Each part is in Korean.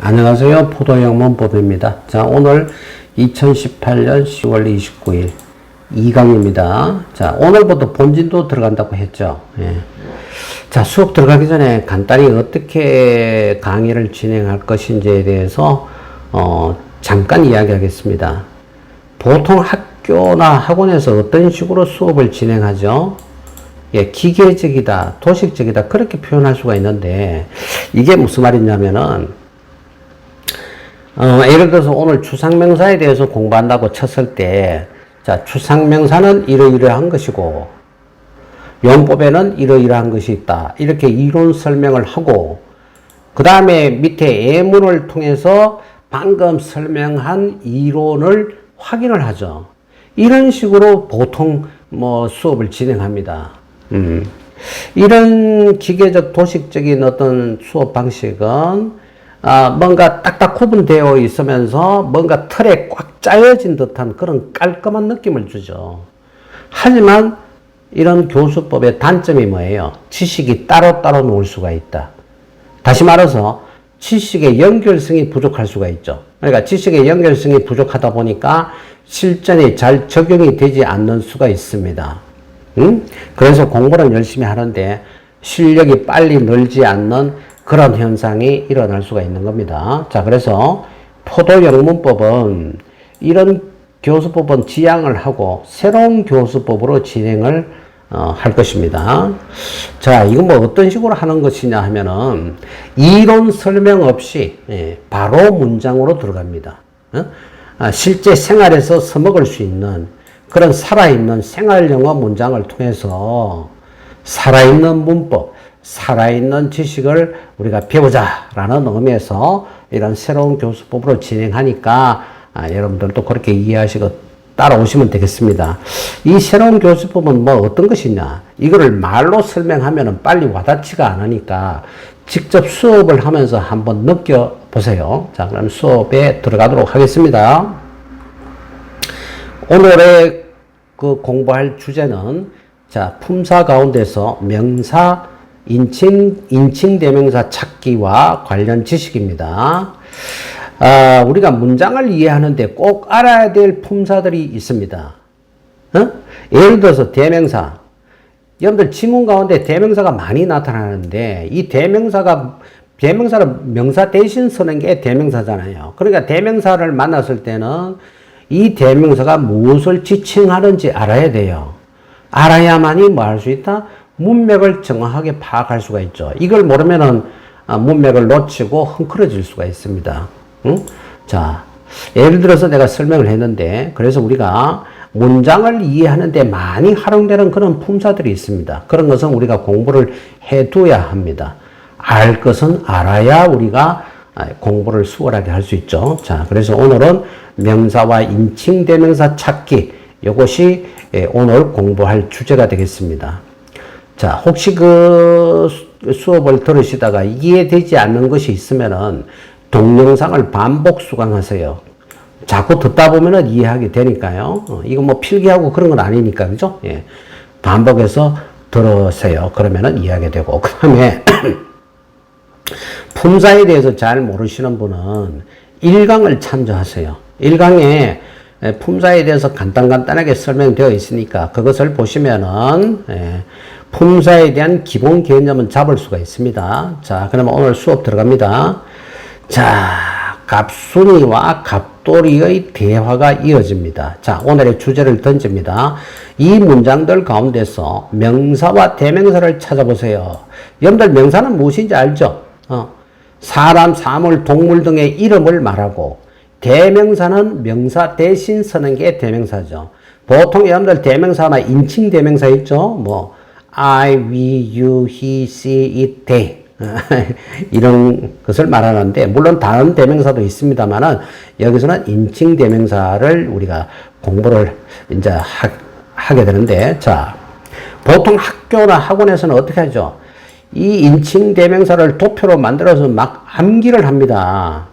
안녕하세요. 포도영문법입니다. 자, 오늘 2018년 10월 29일 2강입니다. 자, 오늘부터 본진도 들어간다고 했죠. 예. 자, 수업 들어가기 전에 간단히 어떻게 강의를 진행할 것인지에 대해서 어, 잠깐 이야기하겠습니다. 보통 학교나 학원에서 어떤 식으로 수업을 진행하죠? 예, 기계적이다, 도식적이다, 그렇게 표현할 수가 있는데, 이게 무슨 말이냐면은, 어, 예를 들어서 오늘 추상명사에 대해서 공부한다고 쳤을 때, 자, 추상명사는 이러이러한 것이고, 용법에는 이러이러한 것이 있다. 이렇게 이론 설명을 하고, 그 다음에 밑에 예문을 통해서 방금 설명한 이론을 확인을 하죠. 이런 식으로 보통 뭐 수업을 진행합니다. 음. 이런 기계적 도식적인 어떤 수업 방식은 아, 뭔가 딱딱 구분되어 있으면서 뭔가 틀에 꽉 짜여진 듯한 그런 깔끔한 느낌을 주죠. 하지만 이런 교수법의 단점이 뭐예요? 지식이 따로따로 놓을 수가 있다. 다시 말해서 지식의 연결성이 부족할 수가 있죠. 그러니까 지식의 연결성이 부족하다 보니까 실전에 잘 적용이 되지 않는 수가 있습니다. 응? 그래서 공부는 열심히 하는데 실력이 빨리 늘지 않는 그런 현상이 일어날 수가 있는 겁니다. 자, 그래서 포도영문법은 이런 교수법은 지양을 하고 새로운 교수법으로 진행을 어, 할 것입니다. 자, 이건 뭐 어떤 식으로 하는 것이냐 하면은 이론 설명 없이 예, 바로 문장으로 들어갑니다. 어? 아, 실제 생활에서 써먹을 수 있는 그런 살아있는 생활 영어 문장을 통해서 살아있는 문법, 살아있는 지식을 우리가 배우자라는 의미에서 이런 새로운 교수법으로 진행하니까 아, 여러분들도 그렇게 이해하시고 따라오시면 되겠습니다. 이 새로운 교수법은 뭐 어떤 것이냐? 이거를 말로 설명하면 빨리 와닿지가 않으니까 직접 수업을 하면서 한번 느껴보세요. 자, 그럼 수업에 들어가도록 하겠습니다. 오늘의 그 공부할 주제는 자, 품사 가운데서 명사, 인칭, 인칭 대명사 찾기와 관련 지식입니다. 아, 우리가 문장을 이해하는데 꼭 알아야 될 품사들이 있습니다. 어? 예를 들어서 대명사. 여러분들 지문 가운데 대명사가 많이 나타나는데 이 대명사가 대명사를 명사 대신 쓰는 게 대명사잖아요. 그러니까 대명사를 만났을 때는 이 대명사가 무엇을 지칭하는지 알아야 돼요. 알아야만이 뭐 할 수 있다? 문맥을 정확하게 파악할 수가 있죠. 이걸 모르면은 아, 문맥을 놓치고 흥크러질 수가 있습니다. 응? 자, 예를 들어서 내가 설명을 했는데, 그래서 우리가 문장을 이해하는데 많이 활용되는 그런 품사들이 있습니다. 그런 것은 우리가 공부를 해둬야 합니다. 알 것은 알아야 우리가 공부를 수월하게 할 수 있죠. 자, 그래서 오늘은 명사와 인칭 대명사 찾기, 이것이 오늘 공부할 주제가 되겠습니다. 자, 혹시 그 수업을 들으시다가 이해되지 않는 것이 있으면은 동영상을 반복 수강하세요. 자꾸 듣다 보면은 이해하게 되니까요. 어, 이거 뭐 필기하고 그런 건 아니니까, 그죠? 예. 반복해서 들으세요. 그러면은 이해하게 되고. 그 다음에, 품사에 대해서 잘 모르시는 분은 1강을 참조하세요. 1강에 품사에 대해서 간단간단하게 설명되어 있으니까 그것을 보시면은, 예, 품사에 대한 기본 개념은 잡을 수가 있습니다. 자, 그러면 오늘 수업 들어갑니다. 자, 갑순이와 갑돌이의 대화가 이어집니다. 자, 오늘의 주제를 던집니다. 이 문장들 가운데서 명사와 대명사를 찾아보세요. 여러분들 명사는 무엇인지 알죠? 어, 사람, 사물, 동물 등의 이름을 말하고 대명사는 명사 대신 쓰는 게 대명사죠. 보통 여러분들 대명사나 인칭 대명사 있죠? 뭐 I, we, you, he, she, it, they 이런 것을 말하는데 물론 다른 대명사도 있습니다만은 여기서는 인칭 대명사를 우리가 공부를 이제 하, 하게 되는데 자 보통 학교나 학원에서는 어떻게 하죠? 이 인칭 대명사를 도표로 만들어서 막 암기를 합니다.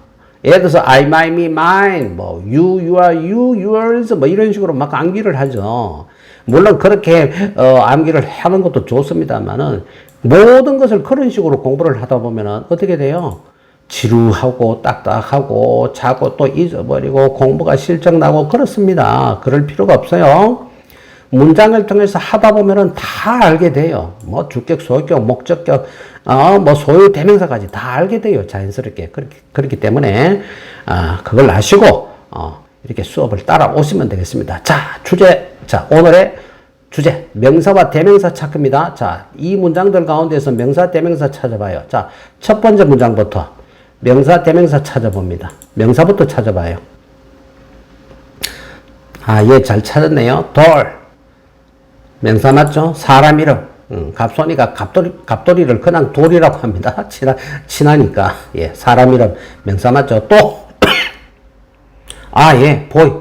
예를 들어서 I, my, me, mine, 뭐 you, you are, you, yours 뭐 이런 식으로 막 암기를 하죠. 물론 그렇게 어, 암기를 하는 것도 좋습니다만은 모든 것을 그런 식으로 공부를 하다 보면은 어떻게 돼요? 지루하고 딱딱하고 자고 또 잊어버리고 공부가 실적나고 그렇습니다. 그럴 필요가 없어요. 문장을 통해서 하다 보면은 다 알게 돼요. 뭐 주격, 소격, 목적격, 어, 뭐 소유, 대명사까지 다 알게 돼요. 자연스럽게. 그렇기, 그렇기 때문에, 아, 그걸 아시고, 어, 이렇게 수업을 따라오시면 되겠습니다. 자, 주제. 자, 오늘의 주제. 명사와 대명사 찾기입니다. 자, 이 문장들 가운데서 명사, 대명사 찾아봐요. 자, 첫 번째 문장부터 명사, 대명사 찾아봅니다. 명사부터 찾아봐요. 아, 얘잘 찾았네요. 돌. 명사 맞죠? 사람 이름. 음, 갑손이가 갑돌이, 갑돌이를 그냥 돌이라고 합니다. 친하, 친하니까. 예, 사람 이름. 명사 맞죠? 또. 아, 예, 보이.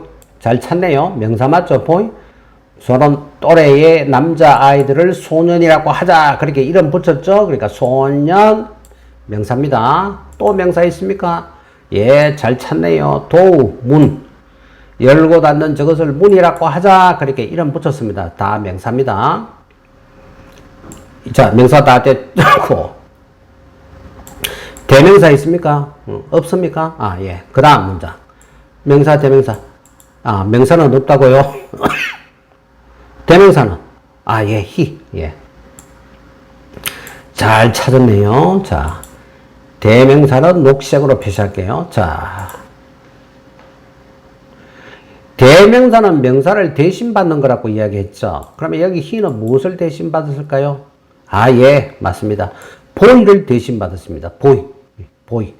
잘 찾네요. 명사 맞죠? 보이. 저런 또래의 남자 아이들을 소년이라고 하자. 그렇게 이름 붙였죠? 그러니까 소년. 명사입니다. 또 명사 있습니까? 예, 잘 찾네요. 도우, 문. 열고 닫는 저것을 문이라고 하자. 그렇게 이름 붙였습니다. 다 명사입니다. 자, 명사 다 됐고. 대명사 있습니까? 어, 없습니까? 아, 예. 그 다음 문장. 명사, 대명사. 아, 명사는 없다고요? 대명사는? 아, 예, 히. 예. 잘 찾았네요. 자. 대명사는 녹색으로 표시할게요. 자. 대명사는 명사를 대신 받는 거라고 이야기했죠. 그러면 여기 히는 무엇을 대신 받았을까요? 아, 예, 맞습니다. 보이를 대신 받았습니다. 보이. 보이.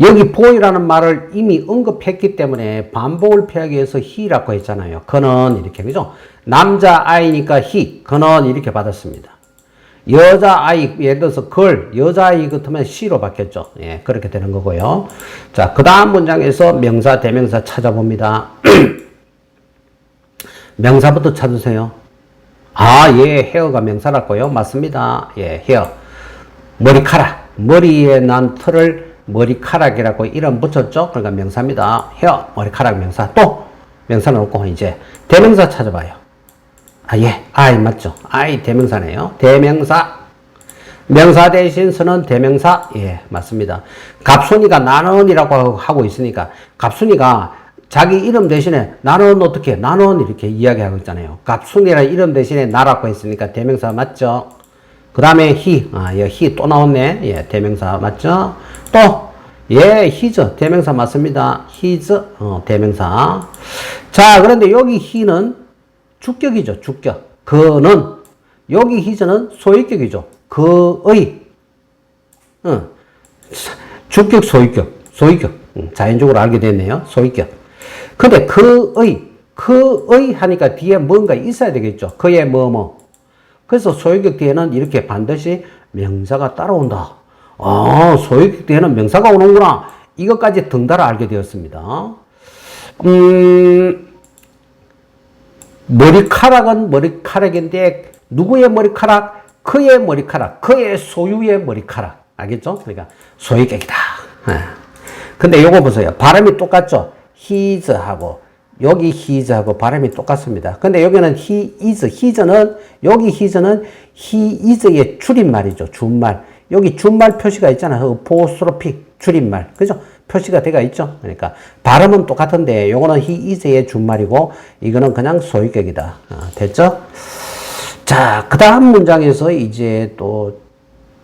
여기 보이라는 말을 이미 언급했기 때문에 반복을 피하기 위해서 히라고 했잖아요. 그는 이렇게, 그죠? 남자 아이니까 히, 그는 이렇게 받았습니다. 여자 아이, 예를 들어서 걸, 여자 아이 같으면 시로 바뀌었죠. 예, 그렇게 되는 거고요. 자, 그 다음 문장에서 명사, 대명사 찾아봅니다. 명사부터 찾으세요. 아, 예, 헤어가 명사라고요. 맞습니다. 예, 헤어. 머리카락. 머리에 난 털을 머리카락이라고 이름 붙였죠. 그러니까 명사입니다. 헤어, 머리카락 명사. 또 명사는 없고 이제 대명사 찾아봐요. 아, 예. 아이 맞죠? 아이 대명사네요. 대명사. 명사 대신 쓰는 대명사. 예, 맞습니다. 갑순이가 나는이라고 하고 있으니까 갑순이가 자기 이름 대신에 나는 어떻게 나는 이렇게 이야기하고 있잖아요. 갑순이라는 이름 대신에 나라고 했으니까 대명사 맞죠? 그 다음에 히, 아, 예, 히또 나왔네. 예, 대명사 맞죠? 또, 예, 히즈, 대명사 맞습니다. 히즈, 어, 대명사. 자, 그런데 여기 히는 주격이죠, 주격. 그는, 여기 히즈는 소유격이죠. 그의, 어, 주격, 소유격, 소유격. 음, 자연적으로 알게 됐네요. 소유격. 근데 그의, 그의 하니까 뒤에 뭔가 있어야 되겠죠. 그의 뭐, 뭐. 그래서 소유격 뒤에는 이렇게 반드시 명사가 따라온다. 아, 소유격 뒤에는 명사가 오는구나. 이것까지 등달아 알게 되었습니다. 음, 머리카락은 머리카락인데 누구의 머리카락? 그의 머리카락, 그의 소유의 머리카락. 알겠죠? 그러니까 소유격이다. 예. 근데 요거 보세요. 발음이 똑같죠? his하고 여기 his하고 발음이 똑같습니다. 근데 여기는 he is, his는 여기 his는 he is의 줄임말이죠. 준말. 여기 준말 표시가 있잖아요. 포스트로피 줄임말. 그죠? 표시가 되어 있죠. 그러니까 발음은 똑같은데 요거는 he is의 준말이고 이거는 그냥 소유격이다. 아, 됐죠? 자, 그 다음 문장에서 이제 또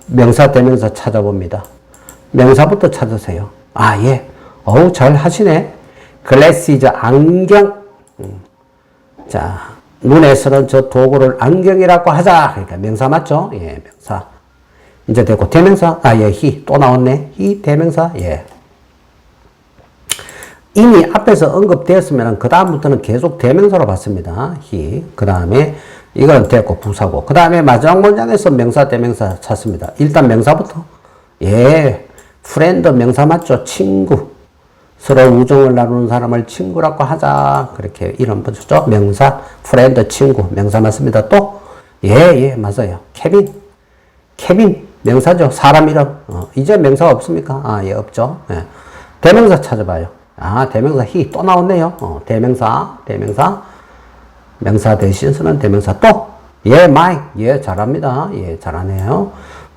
명사, 대명사 찾아봅니다. 명사부터 찾으세요. 아, 예. 어우, 잘 하시네. 글래시즈 안경. 음. 자, 눈에서는 저 도구를 안경이라고 하자. 그러니까 명사 맞죠? 예, 명사. 이제 됐고, 대명사. 아, 예, 히. 또 나왔네. 히, 대명사. 예. 이미 앞에서 언급되었으면 그 다음부터는 계속 대명사로 봤습니다. 히. 그 다음에 이건 됐고 부사고. 그 다음에 마지막 문장에서 명사 대명사 찾습니다. 일단 명사부터. 예. 프렌드 명사 맞죠? 친구. 서로 우정을 나누는 사람을 친구라고 하자. 그렇게 이름 붙였죠. 명사, 프렌드, 친구. 명사 맞습니다. 또, 예, 예, 맞아요. 케빈. 케빈. 명사죠. 사람 이름. 어, 이제 명사 없습니까? 아, 예, 없죠. 예. 대명사 찾아봐요. 아, 대명사 히또 나왔네요. 어, 대명사, 대명사. 명사 대신 쓰는 대명사 또. 예, 마이. 예, 잘합니다. 예, 잘하네요.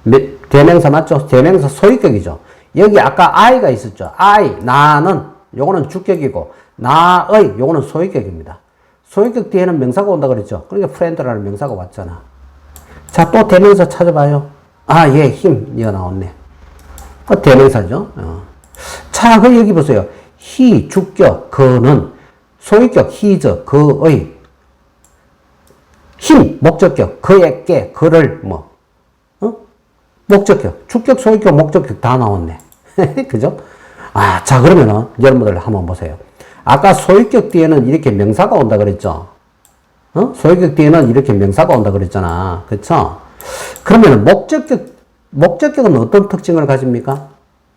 매- 대명사 맞죠? 대명사 소유격이죠. 여기 아까 I가 있었죠. I, 나는, 요거는 주격이고, 나의, 요거는 소유격입니다. 소유격 뒤에는 명사가 온다 그랬죠. 그러니까 friend라는 명사가 왔잖아. 자, 또 대명사 찾아봐요. 아, 예, 힘, 이어 나왔네. 그 대명사죠. 어. 자, 그 여기 보세요. he, 주격, 그는, 소유격, his, 그의, 힘, 목적격, 그에게, 그를, 뭐, 어? 목적격, 주격, 소유격, 목적격 다 나왔네. 그죠? 아, 자, 그러면은, 여러분들 한번 보세요. 아까 소유격 뒤에는 이렇게 명사가 온다 그랬죠? 어? 소유격 뒤에는 이렇게 명사가 온다 그랬잖아. 그쵸? 그러면 목적격, 목적격은 어떤 특징을 가집니까?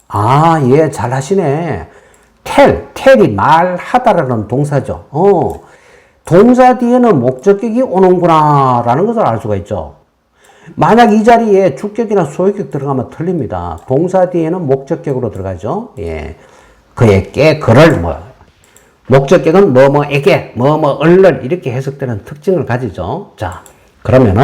아, 예, 잘 하시네. tell, tell이 말하다라는 동사죠. 어. 동사 뒤에는 목적격이 오는구나, 라는 것을 알 수가 있죠. 만약 이 자리에 주격이나 소유격 들어가면 틀립니다. 동사 뒤에는 목적격으로 들어가죠. 예. 그에게, 그를, 뭐, 목적격은 뭐뭐에게, 뭐뭐을 이렇게 해석되는 특징을 가지죠. 자, 그러면은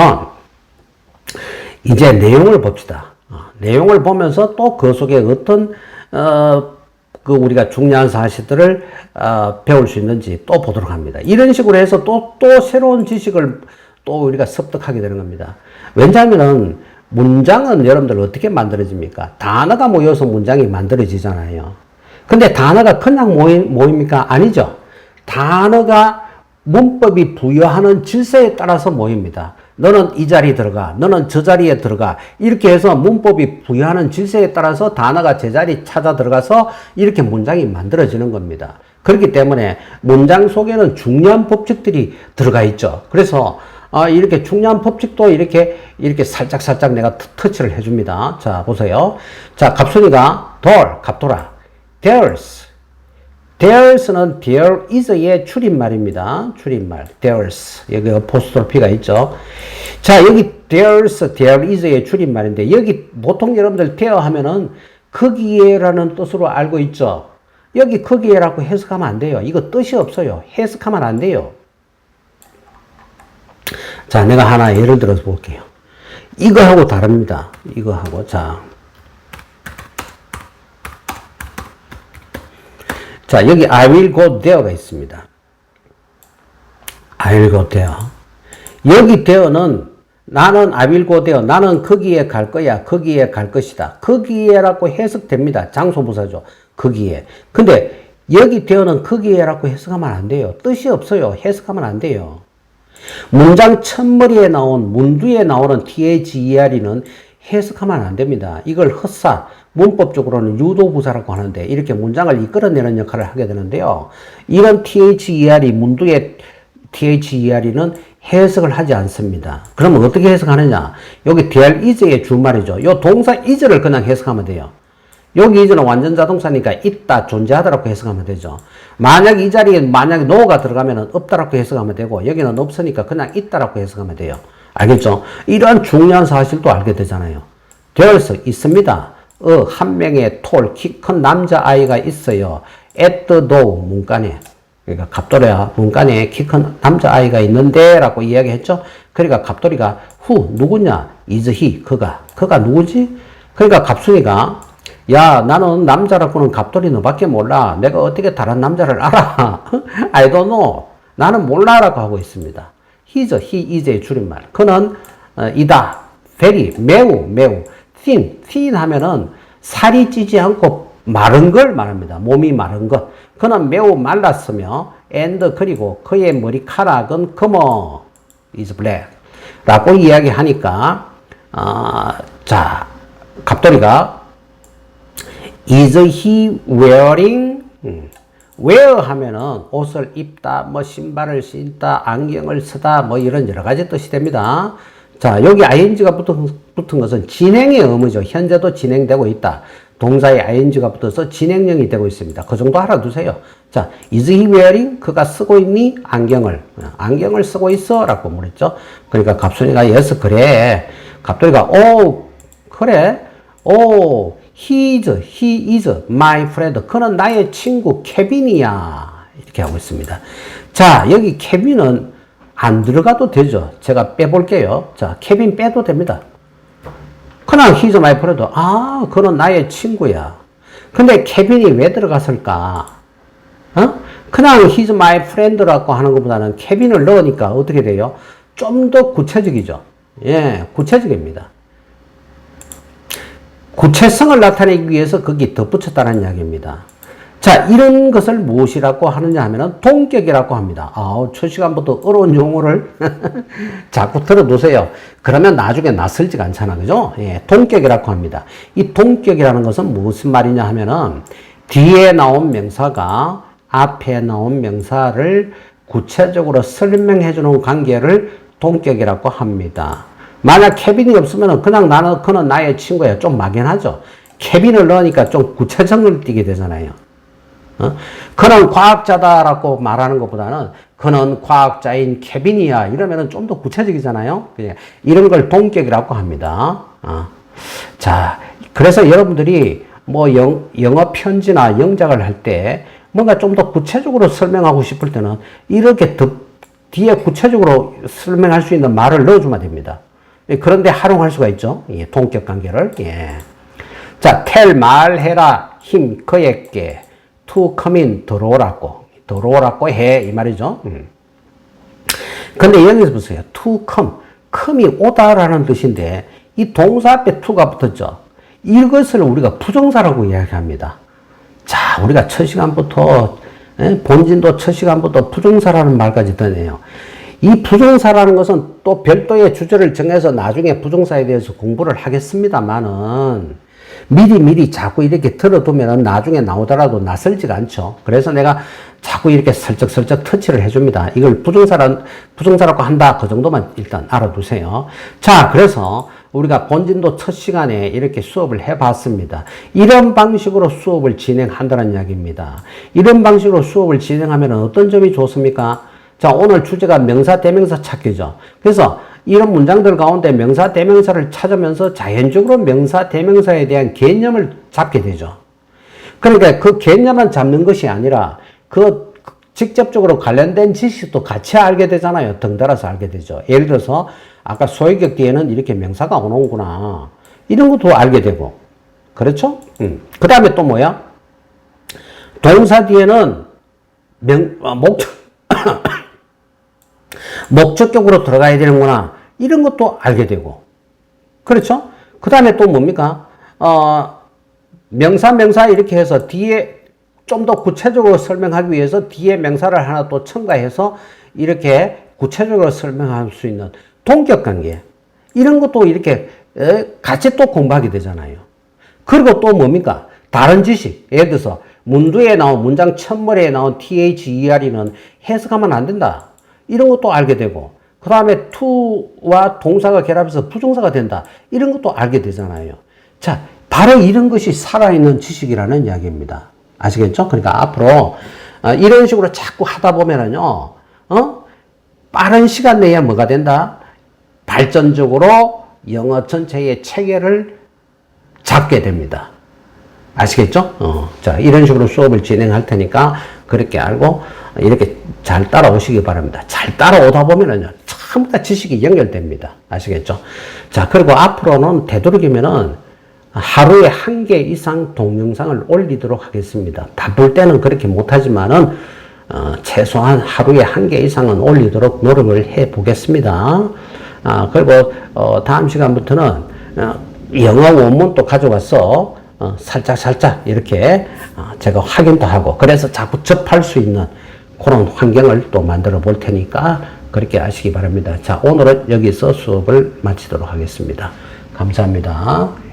이제 내용을 봅시다. 어, 내용을 보면서 또 그 속에 어떤 어, 그 우리가 중요한 사실들을 어, 배울 수 있는지 또 보도록 합니다. 이런 식으로 해서 또또 새로운 지식을 또 우리가 습득하게 되는 겁니다. 왜냐하면은 문장은 여러분들 어떻게 만들어집니까? 단어가 모여서 문장이 만들어지잖아요. 근데 단어가 그냥 모이, 모입니까? 아니죠. 단어가 문법이 부여하는 질서에 따라서 모입니다. 너는 이 자리에 들어가, 너는 저 자리에 들어가. 이렇게 해서 문법이 부여하는 질서에 따라서 단어가 제자리 찾아 들어가서 이렇게 문장이 만들어지는 겁니다. 그렇기 때문에 문장 속에는 중요한 법칙들이 들어가 있죠. 그래서 아, 이렇게 중요한 법칙도 이렇게, 이렇게 살짝 살짝 내가 터- 터치를 해줍니다. 자, 보세요. 자, 갑순이가 돌, 갑돌아. There's. There's는 there is의 줄임말입니다. 줄임말. There's. 여기 포스톨피가 있죠. 자, 여기 there's, there is의 줄임말인데, 여기 보통 여러분들 there 하면은 거기에라는 뜻으로 알고 있죠. 여기 거기에라고 해석하면 안 돼요. 이거 뜻이 없어요. 해석하면 안 돼요. 자, 내가 하나 예를 들어서 볼게요. 이거하고 다릅니다. 이거하고. 자. 자, 여기 I will go there가 있습니다. I will go there. 여기 there는 나는 I will go there. 나는 거기에 갈 거야. 거기에 갈 것이다. 거기에라고 해석됩니다. 장소부사죠. 거기에. 근데 여기 there는 거기에라고 해석하면 안 돼요. 뜻이 없어요. 해석하면 안 돼요. 문장 첫머리에 나온 문두에 나오는 THER이는 해석하면 안 됩니다. 이걸 헛사, 문법적으로는 유도부사라고 하는데 이렇게 문장을 이끌어내는 역할을 하게 되는데요. 이런 THER이 문두의 THER이는 해석을 하지 않습니다. 그러면 어떻게 해석하느냐? 여기 there is의 주말이죠. 요 동사 is를 그냥 해석하면 돼요. 여기 이제는 완전 자동사니까 있다, 존재하다라고 해석하면 되죠. 만약 이 자리에 만약에 no가 들어가면 없다라고 해석하면 되고 여기는 없으니까 그냥 있다라고 해석하면 돼요. 알겠죠? 이러한 중요한 사실도 알게 되잖아요. 되어서 있습니다. 어, 한 명의 톨, 키 큰 남자아이가 있어요. at the door, 문간에. 그러니까 갑돌이야, 문간에 키 큰 남자아이가 있는데, 라고 이야기했죠? 그러니까 갑돌이가, who, 누구냐? is he, 그가. 그가 누구지? 그러니까 갑순이가, 야, 나는 남자라고는 갑돌이 너밖에 몰라. 내가 어떻게 다른 남자를 알아? I don't know. 나는 몰라 라고 하고 있습니다. he's, he is의 줄임말. 그는 어, 이다. very, 매우, 매우. Thin, thin 하면은 살이 찌지 않고 마른 걸 말합니다. 몸이 마른 것. 그는 매우 말랐으며 and 그리고 그의 머리카락은 검어 is black 라고 이야기하니까 어, 자 갑돌이가 is he wearing 음, wear 하면은 옷을 입다, 뭐 신발을 신다, 안경을 쓰다, 뭐 이런 여러 가지 뜻이 됩니다. 자, 여기 ing가 붙은, 붙은 것은 진행의 의무죠. 현재도 진행되고 있다. 동사에 ing가 붙어서 진행형이 되고 있습니다. 그 정도 알아두세요. 자, is he wearing? 그가 쓰고 있니? 안경을. 어, 안경을 쓰고 있어? 라고 물었죠. 그러니까 갑순이가 yes, 그래. 갑돌이가, 오, 그래? 오, he is, he is my friend. 그는 나의 친구 케빈이야. 이렇게 하고 있습니다. 자, 여기 케빈은 안 들어가도 되죠. 제가 빼볼게요. 자, 케빈 빼도 됩니다. 그냥 히즈 마이 프렌드. 아, 그는 나의 친구야. 근데 케빈이 왜 들어갔을까? 어? 그냥 히즈 마이 프렌드라고 하는 것보다는 케빈을 넣으니까 어떻게 돼요? 좀 더 구체적이죠. 예, 구체적입니다. 구체성을 나타내기 위해서 거기 덧붙였다는 이야기입니다. 자, 이런 것을 무엇이라고 하느냐 하면은 동격이라고 합니다. 아, 첫 시간부터 어려운 용어를 자꾸 들어두세요. 그러면 나중에 낯설지가 않잖아. 그죠? 예, 동격이라고 합니다. 이 동격이라는 것은 무슨 말이냐 하면은 뒤에 나온 명사가 앞에 나온 명사를 구체적으로 설명해 주는 관계를 동격이라고 합니다. 만약 케빈이 없으면 그냥 나는 그는 나의 친구야. 좀 막연하죠. 케빈을 넣으니까 좀 구체성을 띠게 되잖아요. 어? 그는 과학자다라고 말하는 것보다는 그는 과학자인 케빈이야 이러면은 좀 더 구체적이잖아요. 이런 걸 동격이라고 합니다. 어. 자, 그래서 여러분들이 뭐 영, 영어 편지나 영작을 할 때 뭔가 좀 더 구체적으로 설명하고 싶을 때는 이렇게 더 뒤에 구체적으로 설명할 수 있는 말을 넣어주면 됩니다. 예, 그런데 활용할 수가 있죠. 예, 동격 관계를. 예. 자, 텔 말해라 힘 그에게 to come in 들어오라고 들어오라고 해 이 말이죠. 음. 근데 여기서 보세요. to come come이 오다라는 뜻인데 이 동사 앞에 to가 붙었죠. 이것을 우리가 부정사라고 이야기합니다. 자, 우리가 첫 시간부터 예, 본진도 첫 시간부터 부정사라는 말까지 드네요. 이 부정사라는 것은 또 별도의 주제를 정해서 나중에 부정사에 대해서 공부를 하겠습니다만은 미리 미리 자꾸 이렇게 들어두면 나중에 나오더라도 낯설지가 않죠. 그래서 내가 자꾸 이렇게 슬쩍슬쩍 터치를 해줍니다. 이걸 부정사란, 부정사라고 한다. 그 정도만 일단 알아두세요. 자, 그래서 우리가 본진도 첫 시간에 이렇게 수업을 해봤습니다. 이런 방식으로 수업을 진행한다는 이야기입니다. 이런 방식으로 수업을 진행하면 어떤 점이 좋습니까? 자, 오늘 주제가 명사, 대명사 찾기죠. 그래서 이런 문장들 가운데 명사, 대명사를 찾으면서 자연적으로 명사, 대명사에 대한 개념을 잡게 되죠. 그러니까 그 개념만 잡는 것이 아니라 그 직접적으로 관련된 지식도 같이 알게 되잖아요. 덩달아서 알게 되죠. 예를 들어서 아까 소유격 뒤에는 이렇게 명사가 오는구나. 이런 것도 알게 되고. 그렇죠? 음. 그 다음에 또 뭐야? 동사 뒤에는 명, 어, 목적, 목적격으로 들어가야 되는구나. 이런 것도 알게 되고. 그렇죠? 그 다음에 또 뭡니까? 어, 명사, 명사 이렇게 해서 뒤에 좀 더 구체적으로 설명하기 위해서 뒤에 명사를 하나 또 첨가해서 이렇게 구체적으로 설명할 수 있는 동격 관계. 이런 것도 이렇게 같이 또 공부하게 되잖아요. 그리고 또 뭡니까? 다른 지식. 예를 들어서 문두에 나온 문장 첫머리에 나온 THER이는 해석하면 안 된다. 이런 것도 알게 되고 그 다음에 to와 동사가 결합해서 부정사가 된다. 이런 것도 알게 되잖아요. 자, 바로 이런 것이 살아있는 지식이라는 이야기입니다. 아시겠죠? 그러니까 앞으로 어, 이런 식으로 자꾸 하다 보면은요, 어? 빠른 시간 내에 뭐가 된다? 발전적으로 영어 전체의 체계를 잡게 됩니다. 아시겠죠? 어, 자, 이런 식으로 수업을 진행할 테니까 그렇게 알고 이렇게 잘 따라오시기 바랍니다. 잘 따라오다 보면은요, 전부 다 지식이 연결됩니다. 아시겠죠? 자, 그리고 앞으로는 되도록이면은 하루에 한 개 이상 동영상을 올리도록 하겠습니다. 바쁠 때는 그렇게 못하지만은, 어, 최소한 하루에 한 개 이상은 올리도록 노력을 해 보겠습니다. 아, 그리고, 어, 다음 시간부터는, 어, 영어 원문도 가져가서, 어, 살짝 살짝 이렇게 어, 제가 확인도 하고 그래서 자꾸 접할 수 있는 그런 환경을 또 만들어 볼 테니까 그렇게 아시기 바랍니다. 자, 오늘은 여기서 수업을 마치도록 하겠습니다. 감사합니다.